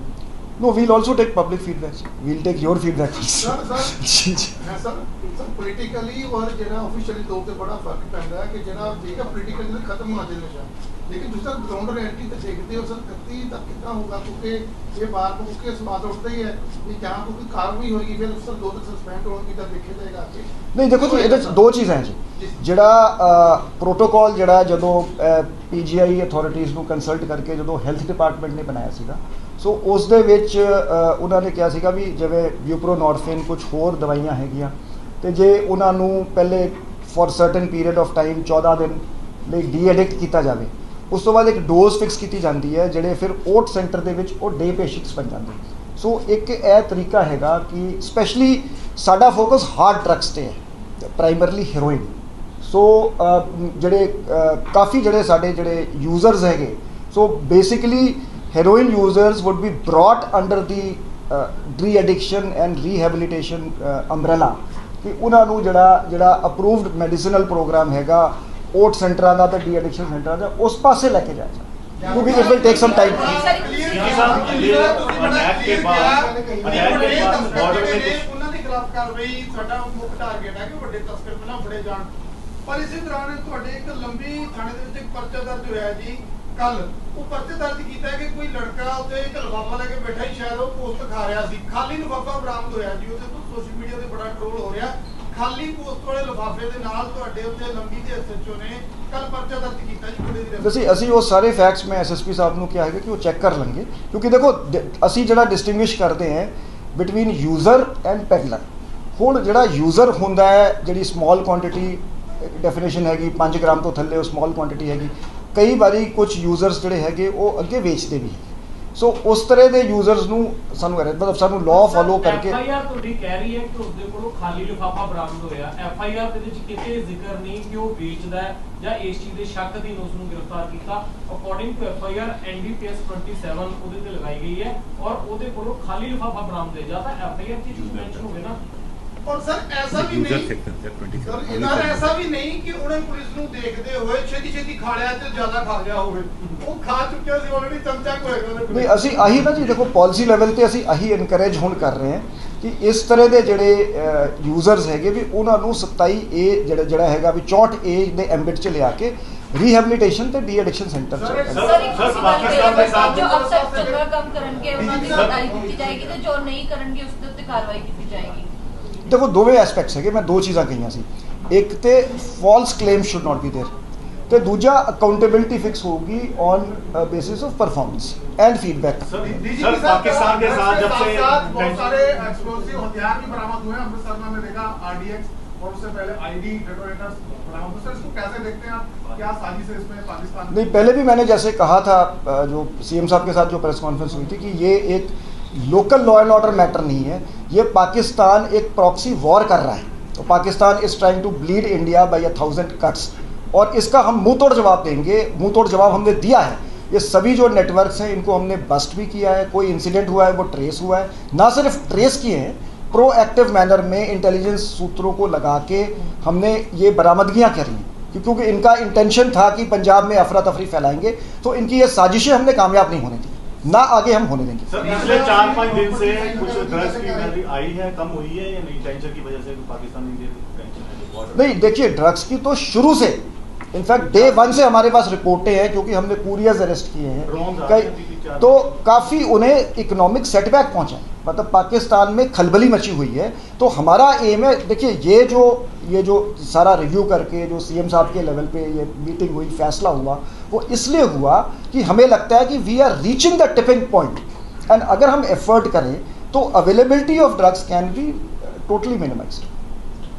No, we'll also take public feedback. We'll take your feedback. ਜੀ ਹੈ sir sir politically ਔਰ ਜਿਹੜਾ officially ਤੌਰ ਤੇ ਬੜਾ ਫ਼ਰਕ ਪੈਂਦਾ ਹੈ ਕਿ ਜਿਹੜਾ ਠੀਕ ਹੈ ਪੋਲੀਟੀਕਲੀ ਖਤਮ ਹੋਣਾ ਚਾਹੀਦਾ ਨਸ਼ਾ ਲੇਕਿਨ ਦੂਸਰਾ ਗਰਾਊਂਡ ਰਿਐਲਿਟੀ ਤੇ ਦੇਖਦੇ ਹੋ ਸਰ 31 ਤੱਕ ਕਿੱਦਾਂ ਹੋਗਾ ਕਿਉਂਕਿ ਇਹ ਬਾਰ ਬਾਰ ਕੇ ਸਵਾਲ ਉੱਠਦਾ ਹੀ ਹੈ ਕਿ ਜਾਂ ਕੋਈ ਕਾਰਵਾਈ ਹੋਏਗੀ ਫਿਰ ਸਰ ਦੋ ਤੱਕ ਸਸਪੈਂਡ ਹੋਣਗੀ ਤਾਂ ਦੇਖਿਆ ਜਾਏਗਾ ਅੱਗੇ ਨਹੀਂ ਦੇਖੋ ਜੀ ਇਹਦੇ ਦੋ ਚੀਜ਼ਾਂ ਹੈ ਜੀ ਜਿਹੜਾ ਪ੍ਰੋਟੋਕਾਲ ਜਿਹੜਾ ਜਦੋਂ ਪੀਜੀਆਈ ਅਥਾਰਟੀਜ਼ ਨੂੰ ਕੰਸਲਟ ਕਰਕੇ ਜਦੋਂ ਹੈਲਥ ਡਿਪਾਰਟਮੈਂਟ ਨੇ ਬਣਾਇਆ ਸੀਗਾ ਸੋ ਉਸ ਦੇ ਵਿੱਚ ਉਹਨਾਂ ਨੇ ਕਿਹਾ ਸੀਗਾ ਵੀ ਜਿਵੇਂ ਬਿਊਪਰੋਨੋਰਫਿਨ ਕੁਝ ਹੋਰ ਦਵਾਈਆਂ ਹੈਗੀਆਂ, ਤੇ ਜੇ ਉਹਨਾਂ ਨੂੰ ਪਹਿਲੇ for certain period of time 14 ਦਿਨ ਲਈ ਡੀਐਡਿਕਟ ਕੀਤਾ ਜਾਵੇ, ਉਸ ਤੋਂ ਬਾਅਦ ਇੱਕ ਡੋਜ਼ ਫਿਕਸ ਕੀਤੀ ਜਾਂਦੀ ਹੈ, ਜਿਹੜੇ ਫਿਰ ਓਟ ਸੈਂਟਰ ਦੇ ਵਿੱਚ ਉਹ ਡੇ ਪੇਸ਼ੈਂਟਸ ਬਣ ਜਾਂਦੇ ਸੋ ਇੱਕ ਇਹ ਤਰੀਕਾ ਹੈਗਾ ਕਿ ਸਪੈਸ਼ਲੀ ਸਾਡਾ ਫੋਕਸ ਹਾਰਡ ਡਰੱਗਸ ਤੇ ਹੈ ਪ੍ਰਾਈਮਰਲੀ ਹੈਰੋਇਨ ਸੋ ਜਿਹੜੇ ਕਾਫੀ ਜਿਹੜੇ ਸਾਡੇ ਜਿਹੜੇ ਯੂਜ਼ਰਸ ਹੈਗੇ so basically heroin users would be brought under the re-addiction and rehabilitation umbrella. ਕਿ ਉਹਨਾਂ ਨੂੰ ਜਿਹੜਾ ਜਿਹੜਾ ਅਪਰੂਵਡ ਮੈਡੀਸਿਨਲ ਪ੍ਰੋਗਰਾਮ ਹੈਗਾ ਓਟ ਸੈਂਟਰਾਂ ਦਾ ਤੇ ਡੀ ਐਡਿਕਸ਼ਨ ਸੈਂਟਰਾਂ ਦਾ ਉਸ ਪਾਸੇ ਲੈ ਕੇ ਜਾਇਆ ਕਿਉਂਕਿ it will take some time ਪਰ ਇਸੇ ਦੌਰਾਨ ਤੁਹਾਡੇ ਇੱਕ ਲੰਬੀ ਥਾਣੇ ਦੇ ਵਿੱਚ ਇੱਕ ਪਰਚਾ ਦਰਜ ਹੋਇਆ ਜੀ ਕੱਲ ਉਹ ਪਰਚੇ ਦਰਜ ਕੀਤਾ ਕਿ ਕੋਈ ਲੜਕਾ ਉੱਤੇ ਇੱਕ ਲਿਫਾਫਾ ਲੈ ਕੇ ਬੈਠਾ ਹੀ ਸ਼ਾਇਦ ਉਹ ਪੋਸਟ ਖਾ ਰਿਹਾ ਸੀ। ਖਾਲੀ ਲਿਫਾਫਾ ਬਰਾਮਦ ਹੋਇਆ ਜੀ ਉਹਦੇ ਤੋਂ ਸੋਸ਼ਲ ਮੀਡੀਆ ਤੇ ਬੜਾ ਟ੍ਰੋਲ ਹੋ ਰਿਹਾ। ਖਾਲੀ ਪੋਸਟ ਵਾਲੇ ਲਿਫਾਫੇ ਦੇ ਨਾਲ ਤੁਹਾਡੇ ਉੱਤੇ ਲੰਬੀ ਦੇ ਐਸਐਚਓ ਨੇ ਕੱਲ ਪਰਚਾ ਦਰਜ ਕੀਤਾ ਜੀ, ਕੁੜੀ ਦੀ ਅਸੀਂ ਅਸੀਂ ਉਹ ਸਾਰੇ ਫੈਕਟਸ ਮੈਂ ਐਸਐਸਪੀ ਸਾਹਿਬ ਨੂੰ ਕਿਹਾ ਹੈਗਾ ਕਿ ਉਹ ਚੈੱਕ ਕਰ ਲਣਗੇ। ਕਿਉਂਕਿ ਦੇਖੋ ਅਸੀਂ ਜਿਹੜਾ ਡਿਸਟਿੰਗੁਇਸ਼ ਕਰਦੇ ਹਾਂ ਬਿਟਵੀਨ ਯੂਜ਼ਰ ਐਂਡ ਪੈਡਲਰ ਹੁਣ ਜਿਹੜਾ ਯੂਜ਼ਰ ਹੁੰਦਾ ਹੈ, ਜਿਹੜੀ ਸਮਾਲ ਕੁਆਂਟੀਟੀ ਡੈਫੀਨੇਸ਼ਨ ਹੈਗੀ 5 ਗ੍ਰਾਮ ਤੋਂ ਥੱਲੇ ਉਹ ਸਮਾਲ ਕੁਆਂਟੀਟੀ ਹੈਗੀ। ਕਈ ਵਾਰੀ ਕੁਝ ਯੂਜ਼ਰਸ ਜਿਹੜੇ ਹੈਗੇ ਉਹ ਅੱਗੇ ਵੇਚਦੇ ਵੀ। ਸੋ ਉਸ ਤਰ੍ਹਾਂ ਦੇ ਯੂਜ਼ਰਸ ਨੂੰ ਸਾਨੂੰ ਅਰੇ- ਮਤਲਬ ਸਾਨੂੰ ਲਾਅ ਫਾਲੋ ਕਰਕੇ ਐਫ ਆਈ ਆਰ ਤੁਹਾਡੀ ਕਹਿ ਰਹੀ ਹੈ ਕਿ ਉਸਦੇ ਕੋਲੋਂ ਖਾਲੀ ਲਿਫਾਫਾ ਬਰਾਮਦ ਹੋਇਆ। ਐਫ ਆਈ ਆਰ ਦੇ ਵਿੱਚ ਕਿਤੇ ਜ਼ਿਕਰ ਨਹੀਂ ਕਿ ਉਹ ਵੇਚਦਾ ਹੈ ਜਾਂ ਇਸ ਚੀਜ਼ ਦੇ ਸ਼ੱਕ ਦੀ ਉਸ ਨੂੰ ਗ੍ਰਿਫਤਾਰ ਕੀਤਾ। According to F I R NDPS 27 ਉਹਦੇ ਤੇ ਲਗਾਈ ਗਈ ਹੈ ਔਰ ਉਹਦੇ ਕੋਲੋਂ ਖਾਲੀ ਲਿਫਾਫਾ ਬਰਾਮਦ ਹੈ ਜਾਂ ਤਾਂ ਐਫ ਆਈ ਆਰ ਦੀ ਮੈਂਸ਼ਨ ਹੋਵੇ ਨਾ। ਔਰ ਸਰ ਐਸਾ ਵੀ ਨਹੀਂ ਸਰ ਇਹਨਾਂ ਐਸਾ ਵੀ ਨਹੀਂ ਕਿ ਉਹਨਾਂ ਪੁਲਿਸ ਨੂੰ ਦੇਖਦੇ ਹੋਏ ਛੇਤੀ ਛੇਤੀ ਖਾ ਲਿਆ ਤੇ ਜ਼ਿਆਦਾ ਖਾ ਗਿਆ ਹੋਵੇ। ਉਹ ਖਾ ਚੁੱਕਿਆ ਸੀ ਆਲਰੇਡੀ ਚਮਚਾ ਕੋਏਗਾ ਨਹੀਂ ਅਸੀਂ ਆਹੀ ਨਾ ਜੀ ਦੇਖੋ ਪਾਲਿਸੀ ਲੈਵਲ ਤੇ ਅਸੀਂ ਆਹੀ ਐਨਕਰੇਜ ਹੁਣ ਕਰ ਰਹੇ ਹਾਂ ਕਿ ਇਸ ਤਰ੍ਹਾਂ ਦੇ ਜਿਹੜੇ ਯੂਜ਼ਰਸ ਹੈਗੇ ਵੀ ਉਹਨਾਂ ਨੂੰ 27A ਜਿਹੜਾ ਜਿਹੜਾ ਹੈਗਾ ਵੀ 64A ਦੇ ਐਮਬਿਟ ਚ ਲਿਆ ਕੇ ਰੀਹੈਬਿਲਿਟੇਸ਼ਨ ਤੇ ਡੀ ਐਡਿਕਸ਼ਨ ਸੈਂਟਰ ਚ ਸਰ ਪਾਕਿਸਤਾਨ ਦੇ ਸਾਥ ਜੋ ਅਫਸਰ ਚੰਗਾ ਕੰਮ ਕਰਨਗੇ ਉਹਨਾਂ ਦੀ ਸਜ਼ਾ ਦਿੱਤੀ ਜਾਏਗੀ ਤੇ ਜੋ ਨਹੀਂ ਕਰਨਗੇ ਉਸ ਦੇ ਉੱਤੇ ਕਾਰਵਾਈ ਕੀਤੀ ਜਾਏਗੀ। ਦੇਖੋ ਦੋਵੇਂ ਐਸਪੈਕਟਸ ਹੈਗੇ ਮੈਂ ਦੋ ਚੀਜ਼ਾਂ ਕਹੀਆਂ ਸੀ ਇੱਕ ਤੇ false claim should not be there ਤੇ ਦੂਜਾ ਅਕਾਊਂਟੇਬਿਲਟੀ ਫਿਕਸ ਹੋਊਗੀ on basis of performance and feedback sir DGP sir साहब, पाकिस्तान के साथ जब से साथ बहुत सारे एक्सप्लोसिव हथियार भी बरामद हुए हैं अमृतसर में हमने देखा आरडीएक्स और उससे पहले आईडी डेटोनेटर्स बरामद हुए सर इसको कैसे देखते हैं आप क्या साजिश है इसमें पाकिस्तान नहीं पहले भी मैंने जैसे कहा था अ, जो सीएम साहब के साथ जो प्रेस कॉन्फ्रेंस हुई थी कि ये एक local law and order matter नहीं है। ये पाकिस्तान एक प्रॉक्सी वॉर कर रहा है। तो Pakistan is trying to bleed India by a thousand cuts और इसका हम मुँह तोड़ जवाब देंगे। मुँह तोड़ जवाब हमने दिया है। ये सभी जो नेटवर्क्स हैं, इनको हमने बस्ट भी किया है। कोई इंसिडेंट हुआ है, वो ट्रेस हुआ है। ना सिर्फ़ ट्रेस किए हैं प्रोएक्टिव मैनर में इंटेलिजेंस सूत्रों को लगा के हमने ये बरामदगियाँ करी। क्योंकि इनका इंटेंशन था कि पंजाब में अफरा तफरी फैलाएँगे। तो इनकी ये साजिशें हमने कामयाब नहीं होने दी। ना आगे हम होने देंगे। सर पिछले चार पाँच दिन से कुछ ड्रग्स की आई है कम हुई है या नहीं? टेंशन की वजह से पाकिस्तान इंडिया नहीं देखिए ड्रग्स की तो शुरू से इनफैक्ट डे वन से हमारे पास रिपोर्टें हैं क्योंकि हमने कुरियर्स अरेस्ट किए हैं। कई तो काफ़ी उन्हें इकोनॉमिक सेटबैक पहुंचा है मतलब पाकिस्तान में खलबली मची हुई है तो हमारा एम है देखिए ये जो ये जो सारा रिव्यू करके जो सीएम साहब के लेवल पे ये मीटिंग हुई फैसला हुआ वो इसलिए हुआ कि हमें लगता है कि we are reaching the tipping point and अगर हम एफर्ट करें तो availability of drugs can be totally minimised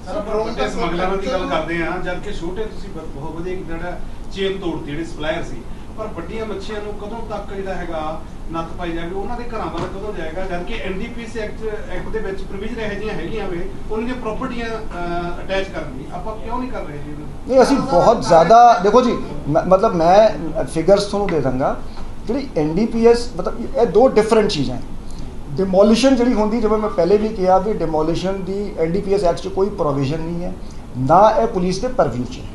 sir ਆਪਾਂ ਵੱਡੇ ਸਮਗਲਰਾਂ ਦੀ ਗੱਲ ਕਰਦੇ ਹਾਂ ਜਦ ਕਿ ਛੋਟੇ ਤੁਸੀਂ ਬ- ਬਹੁਤ ਵਧੀਆ ਇੱਕ ਜਿਹੜਾ ਚੇਨ ਤੋੜਤੀ ਜਿਹੜੀ ਸਪਲਾਇਰ ਸੀ ਪਰ ਵੱਡੀਆਂ ਮੱਛੀਆਂ ਨੂੰ ਕਦੋਂ ਤੱਕ ਜਿਹੜਾ ਹੈਗਾ ਨੱਥ ਪਾਈ ਜਾਵੇ ਉਹਨਾਂ ਦੇ ਘਰਾਂ ਵੱਲ ਕਦੋਂ ਜਾਏਗਾ? ਜਦ ਕਿ ਐਨਡੀਪੀਸੀ ਐਕਟ ਐਕਟ ਦੇ ਵਿੱਚ ਪ੍ਰੋਵੀਜ਼ਨ ਇਹੋ ਜਿਹੀਆਂ ਹੈਗੀਆਂ ਵੇ, ਉਹਨਾਂ ਦੀਆਂ ਪ੍ਰਾਪਰਟੀਆਂ ਅਟੈਚ ਕਰਨ। ਦੀ ਆਪਾਂ ਕਿਉਂ ਨਹੀਂ ਕਰ ਰਹੇ ਜੀ ਨਹੀਂ, ਅਸੀਂ ਬਹੁਤ ਜ਼ਿਆਦਾ ਦੇਖੋ ਜੀ ਮਤਲਬ ਮੈਂ ਫਿਗਰਸ ਤੁਹਾਨੂੰ ਦੇ ਦਾਂਗਾ ਜਿਹੜੀ ਐਨਡੀਪੀਐਸ ਮਤਲਬ ਇਹ ਦੋ ਡਿਫਰੈਂਟ ਚੀਜ਼ਾਂ ਹੈ ਡਿਮੋਲੀਸ਼ਨ ਜਿਹੜੀ ਹੁੰਦੀ, ਜਿਵੇਂ ਮੈਂ ਪਹਿਲੇ ਵੀ ਕਿਹਾ ਵੀ ਡਿਮੋਲੀਸ਼ਨ ਦੀ ਐਨਡੀਪੀਐਸ ਐਕਟ 'ਚ ਕੋਈ ਪ੍ਰੋਵੀਜ਼ਨ ਨਹੀਂ ਹੈ। ਨਾ ਇਹ ਪੁਲਿਸ ਦੇ ਪਰਵਿਊ 'ਚ ਹੈ।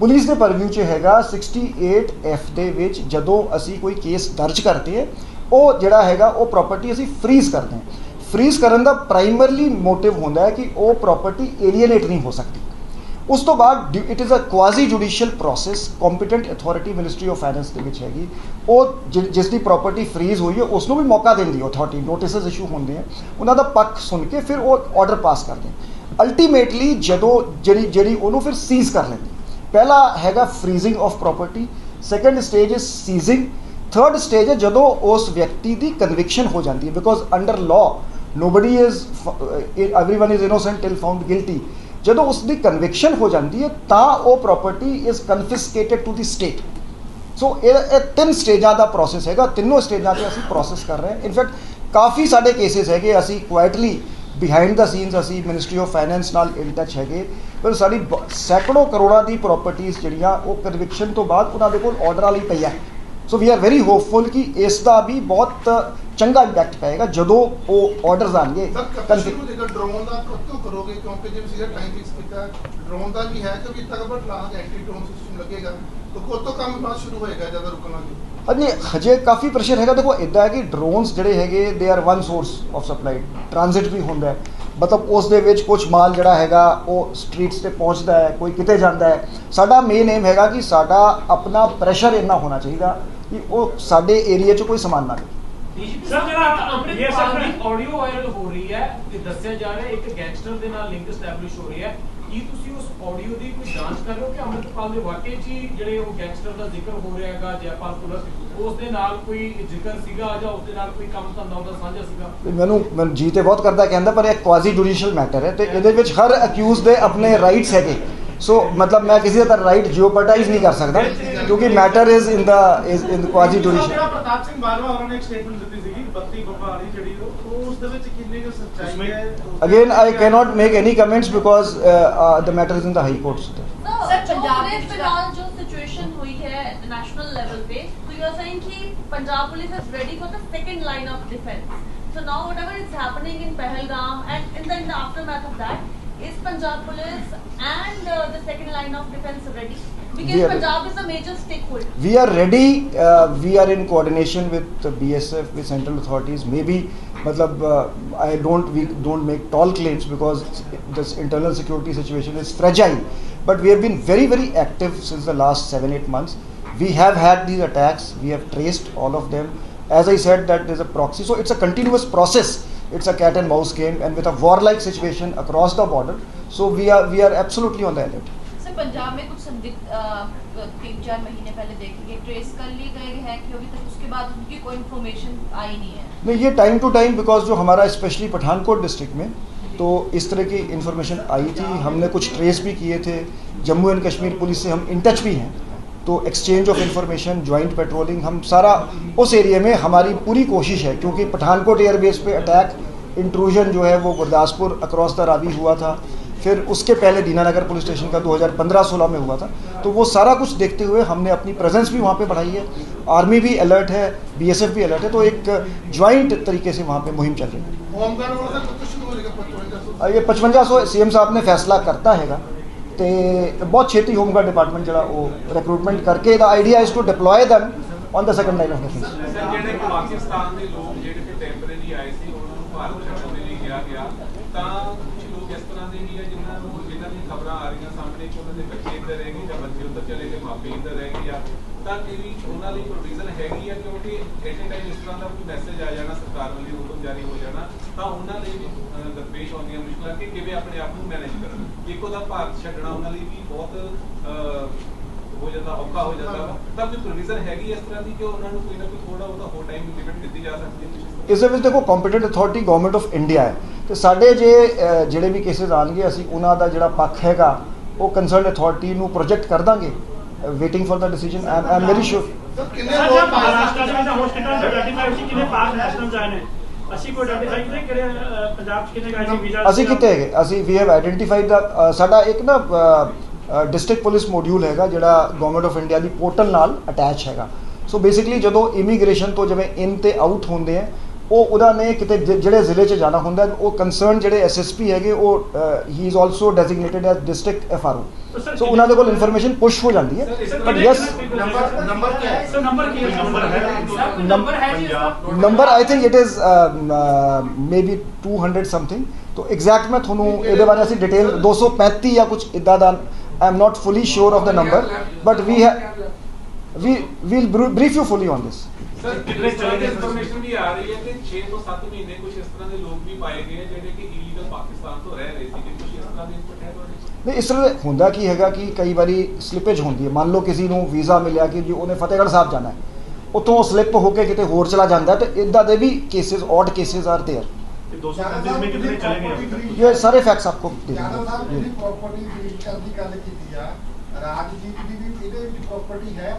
ਪੁਲਿਸ ਦੇ ਪਰਵਿਊ 'ਚ ਹੈਗਾ 68 ਐਫ ਦੇ ਵਿੱਚ ਜਦੋਂ ਅਸੀਂ ਕੋਈ ਕੇਸ ਦਰਜ ਕਰਦੇ ਹਾਂ, ਉਹ ਜਿਹੜਾ ਹੈਗਾ, ਉਹ ਪ੍ਰਾਪਰਟੀ ਅਸੀਂ ਫ੍ਰੀਜ਼ ਕਰਦੇ ਹਾਂ। ਫ੍ਰੀਜ਼ ਕਰਨ ਦਾ ਪ੍ਰਾਇਮਰਲੀ ਮੋਟਿਵ ਹੁੰਦਾ ਹੈ ਕਿ ਉਹ ਪ੍ਰਾਪਰਟੀ ਏਲੀਏਨੇਟ ਨਹੀਂ ਹੋ ਸਕਦੀ। ਉਸ ਤੋਂ ਬਾਅਦ it is a quasi judicial process competent authority ministry of finance ਦੇ ਵਿੱਚ ਹੈਗੀ। ਉਹ ਜਿਸ ਦੀ ਪ੍ਰਾਪਰਟੀ ਫ੍ਰੀਜ਼ ਹੋਈ ਹੈ, ਉਸ ਨੂੰ ਵੀ ਮੌਕਾ ਦਿੰਦੀ ਹੈ ਅਥਾਰਟੀ ਨੋਟਿਸਸ ਇਸ਼ੂ ਹੁੰਦੇ ਆ। ਉਹਨਾਂ ਦਾ ਪੱਖ ਸੁਣ ਕੇ ਫਿਰ ਉਹ ਆਰਡਰ ਪਾਸ ਕਰਦੇ ਅਲਟੀਮੇਟਲੀ ਜਦੋਂ ਜਿਹੜੀ ਜਿਹੜੀ ਉਹਨੂੰ ਫਿਰ ਸੀਜ਼ ਕਰ ਲੈਂਦੇ ਪਹਿਲਾ ਹੈਗਾ freezing of property second stage is seizing third stage ਹੈ ਜਦੋਂ ਉਸ ਵਿਅਕਤੀ ਦੀ ਕਨਵਿਕਸ਼ਨ ਹੋ ਜਾਂਦੀ ਹੈ because under law nobody is everyone is innocent till found guilty ਜਦੋਂ ਉਸ ਦੀ ਕਨਵਿਕਸ਼ਨ ਹੋ ਜਾਂਦੀ ਹੈ ਤਾਂ ਉਹ property is confiscated to the state so ਇਹ ਇਹ ਤਿੰਨ ਸਟੇਜਾਂ ਦਾ ਪ੍ਰੋਸੈਸ ਹੈਗਾ ਤਿੰਨੋਂ ਸਟੇਜਾਂ 'ਤੇ ਅਸੀਂ ਪ੍ਰੋਸੈਸ ਕਰ ਰਹੇ ਹਾਂ ਇਨਫੈਕਟ ਕਾਫੀ ਸਾਡੇ ਕੇਸਿਸ ਹੈਗੇ ਅਸੀਂ ਕੁਆਇਟਲੀ ਬਿਹਾਈਂਡ ਦਾ ਸੀਨਸ ਅਸੀਂ ਮਿਨਿਸਟਰੀ ਆਫ ਫਾਈਨੈਂਸ ਨਾਲ ਇਨ ਟੱਚ ਹੈਗੇ। ਪਰ ਸਾਡੀ ਸੈਂਕੜੋ ਕਰੋੜਾਂ ਦੀ ਪ੍ਰਾਪਰਟੀਆਂ ਜਿਹੜੀਆਂ ਉਹ ਕਨਵਿਕਸ਼ਨ ਤੋਂ ਬਾਅਦ ਉਹਨਾਂ ਦੇ ਕੋਲ ਆਰਡਰ ਵਾਲੀ ਪਈ ਹੈ। So we are very hopeful ਕਿ ਇਸ ਦਾ ਵੀ ਬਹੁਤ ਚੰਗਾ ਇੰਪੈਕਟ ਪਏਗਾ ਜਦੋਂ ਉਹ ਆਰਡਰਸ ਆਣਗੇ। ਡਰੋਨ ਦਾ ਕਰੋਗੇ? ਕਿਉਂਕਿ ਜਿਵੇਂ ਸੀਗਾ ਟਾਈਮ ਫਿਕਸ ਕੀਤਾ ਡਰੋਨ ਦਾ ਵੀ ਹੈ ਕਿਉਂਕਿ ਤੱਕ but long anti drone system ਲੱਗੇਗਾ ਤਾਂ ਕਦੋਂ ਕੰਮ ਬਾਅਦ ਸ਼ੁਰੂ ਹੋਏਗਾ ਜਦੋਂ ਰੁਕਣਾ ਜੀ ਹਾਂਜੀ ਕਾਫੀ ਪ੍ਰੈਸ਼ਰ ਹੈਗਾ। ਦੇਖੋ ਇਦਾਂ ਹੈ ਕਿ ਡਰੋਨਸ ਜਿਹੜੇ ਹੈਗੇ they are one source of supply transit ਵੀ ਹੁੰਦਾ ਹੈ। ਮਤਲਬ ਉਸ ਦੇ ਵਿੱਚ ਕੁਝ ਮਾਲ ਜਿਹੜਾ ਹੈਗਾ ਉਹ ਸਟਰੀਟਸ ਤੇ ਪਹੁੰਚਦਾ ਹੈ ਕੋਈ ਕਿਤੇ ਜਾਂਦਾ ਹੈ। ਸਾਡਾ ਮੇਨ ਏਮ ਹੈਗਾ ਕਿ ਸਾਡਾ ਆਪਣਾ ਪ੍ਰੈਸ਼ਰ ਇੰਨਾ ਹੋਣਾ ਚਾਹੀਦਾ ਕਿ ਉਹ ਸਾਡੇ ਏਰੀਆ 'ਚ ਕੋਈ ਸਮਾਨ ਨਾ ਸਰ ਜਿਹੜਾ ਅੰਮ੍ਰਿਤਪਾਲ ਦੀ ਆਡੀਓ ਵਾਇਰਲ ਹੋ ਰਹੀ ਹੈ। ਤੇ ਦੱਸਿਆ ਜਾ ਰਿਹਾ ਇੱਕ ਗੈਂਗਸਟਰ ਦੇ ਨਾਲ ਲਿੰਕ ਸਟੈਬਲਿਸ਼ ਹੋ ਰਹੀ ਹੈ। ਕੀ ਤੁਸੀਂ ਉਸ ਆਡੀਓ ਦੀ ਕੋਈ ਜਾਂਚ ਕਰ ਰਹੇ ਹੋ ਕਿ ਅੰਮ੍ਰਿਤਪਾਲ ਦੇ ਵਾਕਈ 'ਚ ਹੀ ਜਿਹੜੇ ਉਹ ਗੈਂਗਸਟਰ ਦਾ ਜ਼ਿਕਰ ਹੋ ਰਿਹਾ ਹੈਗਾ ਜੈਪਾਲ ਪੁਲਸ ਉਸ ਦੇ ਨਾਲ ਕੋਈ ਜ਼ਿਕਰ ਸੀਗਾ ਜਾਂ ਉਸ ਦੇ ਨਾਲ ਕੋਈ ਕੰਮ ਧੰਦਾ ਉਹਦਾ ਸਾਂਝਾ ਸੀਗਾ? ਤੇ ਮੈਨੂੰ ਮੈਨੂੰ ਜੀ ਤੇ ਬਹੁਤ ਕਰਦਾ ਕਹਿੰਦਾ ਪਰ ਇਹ ਕੁਆਜ਼ੀ ਜੁਡੀਸ਼ੀਅਲ ਮੈਟਰ ਹੈ ਤੇ ਇਹਦੇ ਵਿੱਚ ਹਰ ਅਕਿਊਜ਼ ਦੇ ਆਪਣੇ ਰਾਈਟਸ ਹੈਗੇ। ਸੋ ਮਤਲਬ ਮੈਂ ਕਿਸੇ ਦਾ ਰਾਈਟ ਜਿਓਪਰਟਾਈਜ਼ ਨਹੀਂ ਕਰ ਸਕਦਾ ਕਿਉਂਕਿ matter is in the is in quasi judicial Pratap Singh Bajwa ਹੋਰਾਂ ਨੇ ਇੱਕ ਸਟੇਟਮੈਂਟ ਦਿੱਤੀ ਸੀਗੀ 32 ਬੱਬਾ ਵਾਲੀ ਜਿਹੜੀ ਉਹ। Again, I cannot make any comments because uh, uh, the matter is in the High Court. Sir, Punjab में फिलहाल जो सिचुएशन हुई है नेशनल लेवल पे तो यू आर सेइंग कि Punjab police is ready for the second line of defence so now whatever is happening in Pahalgam and in the in the aftermath of that is Punjab police and the second line of defence ready because We Punjab is a major stakeholder We are ready. Uh, we are in coordination with the BSF, with central authorities. Maybe, matlab, uh, I don't we don't make tall claims because this internal security situation is fragile. But we have been very very active since the last seven eight months. We have had these attacks. We have traced all of them. As I said, that there's a proxy. So it's a continuous process. It's a cat and mouse game, and with a warlike situation across the border. So we are we are absolutely on the alert. Punjab में कुछ संदिग्ध तीन चार महीने पहले देखे गए trace कर लिए गए हैं कि अभी तक उसके बाद उनकी कोई इन्फॉर्मेशन आई नहीं है। नहीं, ये टाइम टू टाइम बिकॉज़ जो हमारा स्पेशली पठानकोट डिस्ट्रिक्ट में तो इस तरह की इन्फॉर्मेशन आई थी। हमने कुछ ट्रेस भी किए थे। जम्मू एंड कश्मीर पुलिस से हम इन टच भी हैं। तो exchange of information joint patrolling हम सारा उस एरिया में हमारी पूरी कोशिश है, क्योंकि पठानकोट एयरबेस पे अटैक इंट्रूजन जो है वो गुरदासपुर अक्रॉस द रावी हुआ था। फिर उसके पहले दीनानगर पुलिस स्टेशन का 2015-16 में हुआ था तो वो सारा कुछ देखते हुए हमने अपनी प्रेजेंस भी वहाँ पे बढ़ाई है आर्मी भी अलर्ट है बीएसएफ भी अलर्ट है तो एक ज्वाइंट तरीके से वहाँ पे मुहिम चल रही है ਹੋਮਗਾਰਡ ਵਾਲਾ ਸਰ ਕੁਝ ਸ਼ੁਰੂ ਹੋ ਜਾਏਗਾ 5500 ਅ, ਇਹ 5500 ਸੀਐਮ ਸਾਹਿਬ ਨੇ ਫੈਸਲਾ ਕਰਤਾ ਹੈਗਾ ਤੇ ਬਹੁਤ ਛੇਤੀ ਹੋਮਗਾਰਡ ਡਿਪਾਰਟਮੈਂਟ ਜਿਹੜਾ ਉਹ ਰਿਕਰੂਟਮੈਂਟ ਕਰਕੇ ਦਾ idea is to deploy them on the second line of defence sir ਜਿਹੜੇ ਕਿ ਪਾਕਿਸਤਾਨ ਦੇ ਲੋਕ ਜਿਹੜੇ ਕਿ ਟੈਂਪਰੇਰੀ ਆਏ ਸੀ ਉਹਨਾਂ ਨੂੰ ਭਾਰਤ ਛੱਡਣ ਦੇ ਲਈ ਕਿਹਾ ਗਿਆ ਤਾਂ ਕੁਝ ਲੋਕ ਇਸ ਤਰ੍ਹਾਂ ਦੇ ਵੀ ਆ ਜਿਨ੍ਹਾਂ ਨੂੰ ਜਿਨ੍ਹਾਂ ਦੀ ਖਬਰਾਂ ਆ ਰਹੀਆਂ ਸਾਹਮਣੇ ਕਿ ਉਹਨਾਂ ਦੇ ਬੱਚੇ ਇੱਧਰ ਰਹਿ ਗਏ ਜਾਂ ਬੱਚੇ ਉੱਧਰ ਚਲੇ ਗਏ, ਮਾਪੇ ਇੱਧਰ ਰਹਿ ਗਏ ਆ, ਤਾਂ ਕੀ ਵੀ ਉਹਨਾਂ ਲਈ ਪ੍ਰੋਵੀਜ਼ਨ ਹੈਗੀ ਆ ਕਿਉਂਕਿ ਐਟ ਟਾਈਮ ਇਸ ਤਰ੍ਹਾਂ ਦਾ ਕੋਈ ਮੈਸੇਜ ਆ ਜਾਣਾ ਸਰਕਾਰ ਵੱਲੋਂ ਹੁਕਮ ਜਾਰੀ ਹੋ ਜਾਣਾ, ਤਾਂ ਉਹਨਾਂ ਲਈ ਵੀ ਦਰਪੇਸ਼ ਆਉਂਦੀਆਂ ਮੁਸ਼ਕਲਾਂ ਕਿ ਕਿਵੇਂ ਆਪਣੇ ਆਪ ਨੂੰ ਮੈਨੇਜ ਕਰਨ। ਇੱਕ ਉਹਦਾ ਭਾਰਤ ਛੱਡਣਾ ਉਹਨਾਂ ਲਈ ਵੀ ਬਹੁਤ ਹੋ ਜਾਂਦਾ ਔਖਾ ਹੋ ਜਾਂਦਾ। ਵਾ। ਤਾਂ ਕੋਈ ਪ੍ਰੋਵੀਜ਼ਨ ਹੈਗੀ ਇਸ ਤਰ੍ਹਾਂ ਦੀ ਕਿ ਉਹਨਾਂ ਨੂੰ ਕੋਈ ਨਾ ਕੋਈ ਥੋੜਾ ਉਹਦਾ ਹੋਰ ਟਾਈਮ ਲਿਮਿਟ ਦਿੱਤੀ ਜਾ ਸਕਦੀ ਹੈ ਇਸ ਦੇ ਵਿੱਚ ਦੇਖੋ competent authority government of India ਹੈ। ਤੇ ਸਾਡੇ ਜੇ ਜਿਹੜੇ ਵੀ ਕੇਸਿਸ ਆਣਗੇ ਅਸੀਂ ਉਹਨਾਂ ਦਾ ਜਿਹੜਾ ਪੱਖ ਹੈਗਾ ਉਹ ਕੰਸਰਨਡ ਅਥਾਰਟੀ ਨੂੰ ਪ੍ਰੋਜੈਕਟ ਕਰ ਦਾਂਗੇ waiting for the decision I am very sure ਕਿੰਨੇ ਲੋਕ ਮਹਾਰਾਸ਼ਟਰ ਦੇ ਹਸਪੀਟਲ ਆਈਡੈਂਟੀਫਾਈ ਸੀ ਕਿੰਨੇ ਪਾਸ ਨੈਸ਼ਨਲ ਜਾਏ ਨੇ। ਅਸੀਂ ਕੋਈ ਆਈਡੈਂਟੀਫਾਈ ਕਿਤੇ ਕਿਹੜੇ ਪੰਜਾਬ ਚ ਕਿੰਨੇ ਸੀ ਵੀਜ਼ਾ ਅਸੀਂ ਕਿਤੇ ਹੈਗੇ? ਅਸੀਂ ਵੀ ਹੈਵ ਆਇਡੈਂਟੀਫਾਈਡ ਦਾ ਸਾਡਾ ਇੱਕ ਨਾ ਡਿਸਟ੍ਰਿਕਟ ਪੁਲਿਸ ਮੋਡਿਊਲ ਹੈਗਾ ਜਿਹੜਾ ਗਵਰਨਮੈਂਟ ਆਫ ਇੰਡੀਆ ਦੀ ਪੋਰਟਲ ਨਾਲ ਅਟੈਚ ਹੈਗਾ। ਸੋ ਬੇਸਿਕਲੀ ਜਦੋਂ ਇਮੀਗ੍ਰੇਸ਼ਨ ਤੋਂ ਜਿਵੇਂ ਇਨ ਤੇ ਆਊਟ ਹੁੰਦੇ ਆ ਉਹ ਉਹਨਾਂ ਨੇ ਕਿਤੇ ਜਿਹੜੇ ਜ਼ਿਲ੍ਹੇ 'ਚ ਜਾਣਾ ਹੁੰਦਾ ਉਹ ਕੰਸਰਨ ਜਿਹੜੇ ਐਸਐਸਪੀ ਹੈਗੇ ਉਹ ਹੀ is also designated as district FRO so ਉਹਨਾਂ ਦੇ ਕੋਲ ਇਨਫੋਰਮੇਸ਼ਨ ਪੁਸ਼ ਹੋ ਜਾਂਦੀ ਹੈ। ਬਟ ਯੈਸ ਨੰਬਰ ਨੰਬਰ ਕੀ ਹੈ ਸਰ ਨੰਬਰ ਕੀ ਹੈ? ਨੰਬਰ ਹੈ ਨੰਬਰ ਹੈ ਜੀ number I think it is maybe 200 something ਤੋ ਐਗਜ਼ੈਕਟ ਮੈਂ ਤੁਹਾਨੂੰ ਇਹਦੇ ਬਾਰੇ ਅਸੀਂ ਡਿਟੇਲ 235 ਜਾਂ ਕੁਝ ਇਦਾਂ ਦਾ I'm not fully sure of the number, but we have we will brief you fully on this. Sir ਇਸ ਤਰ੍ਹਾਂ ਹੁੰਦਾ ਕੀ ਹੈਗਾ ਕਿ ਕਈ ਵਾਰੀ ਸਲਿਪੇਜ ਹੁੰਦੀ ਹੈ। ਮੰਨ ਲਓ ਕਿਸੇ ਨੂੰ ਵੀਜ਼ਾ ਮਿਲਿਆ ਕਿ ਜੀ ਉਹਨੇ ਫਤਿਹਗੜ੍ਹ ਸਾਹਿਬ ਜਾਣਾ ਹੈ। ਉਤੋਂ ਸਲਿਪ ਹੋ ਕੇ ਕਿਤੇ ਹੋਰ ਚਲਾ ਜਾਂਦਾ ਤੇ ਇਦਾਂ ਦੇ ਵੀ cases odd cases are there दो सौ पैंतीस में कितने चले गए अभी तक ये सारे फैक्ट्स आपको दे ਯਾਦਵ ਸਾਹਿਬ देंगे ਜਿਹੜੀ ਪ੍ਰਾਪਰਟੀ ਡੀਲ ਕਰਨ ਦੀ ਗੱਲ ਕੀਤੀ ਆ ਰਾਜਜੀਤ ਦੀ ਵੀ ਇਹਦੇ ਵਿੱਚ ਪ੍ਰਾਪਰਟੀ ਹੈ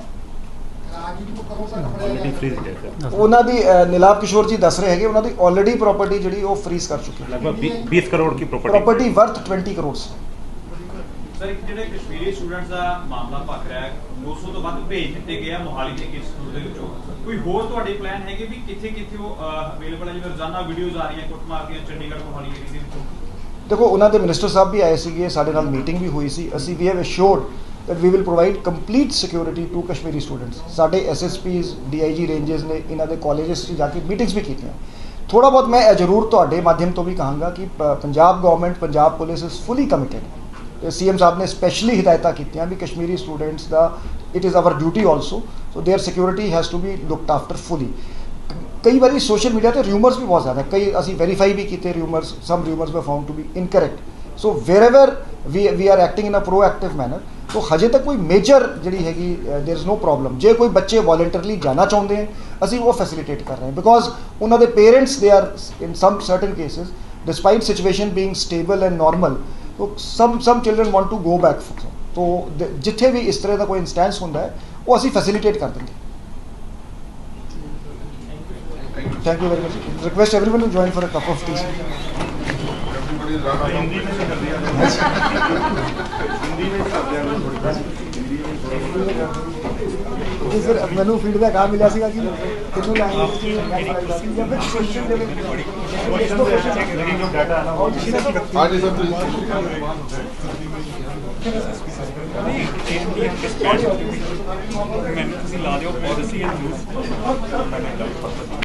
ਰਾਜਜੀਤ ਨੂੰ ਕਦੋਂ ਤੱਕ ਫੜਿਆ ਜਾਏਗਾ ਉਹਨਾਂ ਦੀ ਅ, ਨੀਲਾਭ ਕਿਸ਼ੋਰ ਜੀ ਦੱਸ ਰਹੇ ਹੈਗੇ ਉਹਨਾਂ ਦੀ ਆਲਰੇਡੀ ਪ੍ਰਾਪਰਟੀ ਜਿਹੜੀ ਉਹ ਫ੍ਰੀਜ਼ ਕਰ ਚੁੱਕੇ लगभग बीस करोड़ की property property worth 20 crore sir ਇੱਕ ਜਿਹੜੇ ਕਸ਼ਮੀਰੀ ਸਟੂਡੈਂਟਸ ਦਾ ਮਾਮਲਾ ਭਖ ਰਿਹਾ ਹੈ 200 ਤੋਂ ਵੱਧ ਭੇਜ ਦਿੱਤੇ ਗਏ ਆ ਮੋਹਾਲੀ ਦੇ ਕੇਸ ਦੇ ਵਿੱਚੋਂ। ਕੋਈ ਹੋਰ ਤੁਹਾਡੇ ਪਲਾਨ ਹੈਗੇ ਵੀ ਕਿੱਥੇ ਕਿੱਥੇ ਉਹ ਅਵੇਲੇਬਲ ਹੈ ਜਿਵੇਂ ਰੋਜ਼ਾਨਾ ਵੀਡੀਓਜ਼ ਆ ਰਹੀਆਂ, ਕੁੱਟਮਾਰ ਦੀਆਂ, ਚੰਡੀਗੜ੍ਹ, ਮੋਹਾਲੀ ਏਰੀਆ ਦੇ ਵਿੱਚੋਂ। ਦੇਖੋ, ਉਹਨਾਂ ਦੇ ਮਿਨਿਸਟਰ ਸਾਹਿਬ ਵੀ ਆਏ ਸੀਗੇ, ਸਾਡੇ ਨਾਲ ਮੀਟਿੰਗ ਵੀ ਹੋਈ ਸੀ। ਅਸੀਂ we have assured that we will provide complete security to Kashmiri students ਸਾਡੇ ਐਸਐਸਪੀਜ਼ ਡੀਆਈਜੀ ਰੇਂਜਸ ਨੇ, ਇਹਨਾਂ ਦੇ ਕਾਲਜਸ 'ਚ ਜਾ ਕੇ ਮੀਟਿੰਗਸ ਵੀ ਕੀਤੀਆਂ। ਥੋੜਾ ਬਹੁਤ ਮੈਂ ਜ਼ਰੂਰ ਤੁਹਾਡੇ ਮਾਧਿਅਮ ਤੋਂ ਵੀ ਕਹਾਂਗਾ ਕਿ Punjab government Punjab police is fully committed C M साहब ने स्पैशली हिदायत की भी कश्मीरी स्टूडेंट्स का it is our duty also so there security has to be looked after fully कई बार सोशल मीडिया से र्यूमरस भी बहुत ज़्यादा कई असं वेरीफाई भी किए rumour some rumours we found to be incorrect so wherever we we are acting in a proactive manner तो हजे तक कोई मेजर जी है देर इज़ नो प्रॉब्लम जो कोई बच्चे वॉलंटियरली जाना चाहते हैं, असं वो फैसिलिटेट कर रहे हैं। बिकॉज़ उन्होंने parents they are in some certain cases despite situation being stable and normal so some some children want to go back तो ਦ- ਜਿੱਥੇ ਵੀ ਇਸ ਤਰ੍ਹਾਂ ਦਾ ਕੋਈ ਇੰਸਟੈਂਸ ਹੁੰਦਾ ਹੈ ਉਹ ਅਸੀਂ ਫੈਸਿਲਿਟੇਟ ਕਰ ਦਿੰਦੇ thank you very much request everyone to join for a cup of tea Everybody is run out of Hindi में भी कर दिया ਕਿ ਸਰ ਮੈਨੂੰ ਫੀਡਬੈਕ ਆ ਮਿਲਿਆ ਸੀਗਾ ਕਿ ਕਿੰਨੂੰ ਲੈਂਗੁਏਜ ਜਾਂ ਫਿਰ ਕੁਐਸਚਨ ਦੇ ਵਿੱਚ ਇਸ ਤੋਂ ਕੁਐਸਚਨ ਡਾਟਾ ਨਾ ਹੋ ਜਿਸ ਤਰ੍ਹਾਂ ਸਰ ਤੁਸੀਂ ਲਾ ਦਿਓ ਪਾਲਿਸੀ ਐਂਡ ਯੂਜ਼